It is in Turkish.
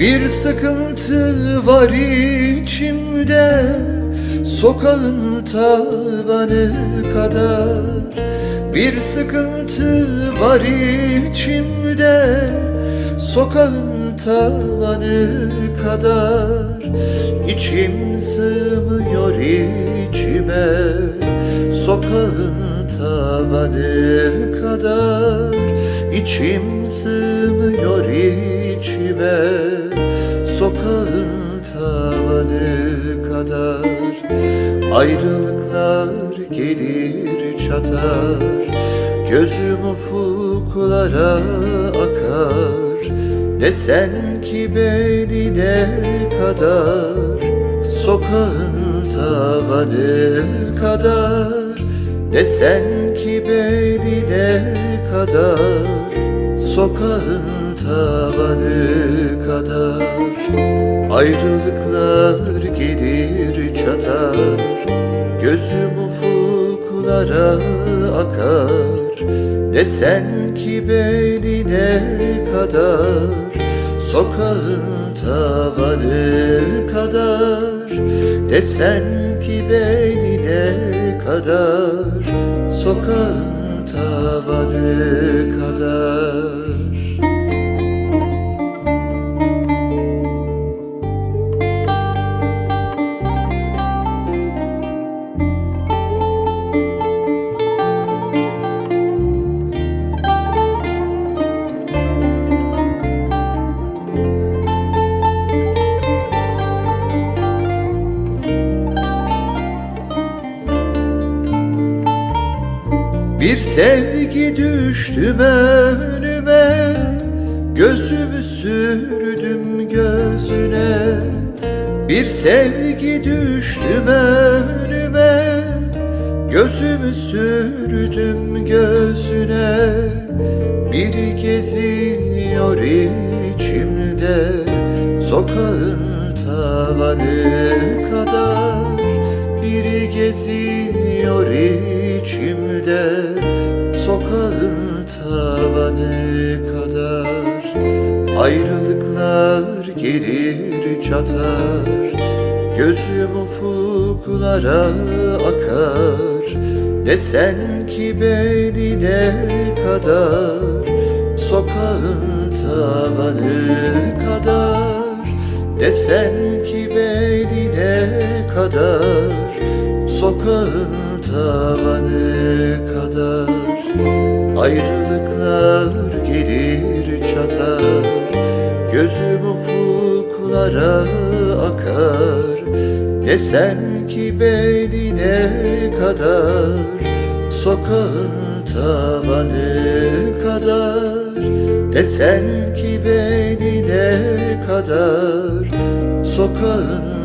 Bir sıkıntı var içimde Sokağın tavanı kadar. Bir sıkıntı var içimde Sokağın tavanı kadar. İçim sığmıyor içime Sokağın tavanı kadar. İçim sığmıyor içime Sokağın tavanı kadar. Ayrılıklar gelir çatar. Gözüm ufuklara akar. Ne sen ki beni ne kadar. Sokağın tavanı kadar. Ne sen ki beni ne kadar. Sokağın tavanı kadar Ayrılıklar gelir çatar Gözüm ufuklara akar. Ne sen ki beni ne kadar Sokağın tavanı kadar. Ne sen ki beni ne kadar Sokağın tavanı kadar Bir sevgi düştü önüme Gözümü sürdüm gözüne. Bir sevgi düştü önüme Gözümü sürdüm gözüne. Biri geziyor içimde Sokağın tavanı kadar tavanı kadar. Ayrılıklar gelir çatar. Gözüm ufuklara akar. Ne sen ki ne kadar. Sokağın tavanı kadar. Ne sen ki ne kadar. Sokağın tavanı kadar Ayrılıklar gelir çatar Gözüm ufuklara akar. Ne sen ki beni ne kadar Sokağın tavanı kadar. Ne sen ki beni ne kadar Sokağın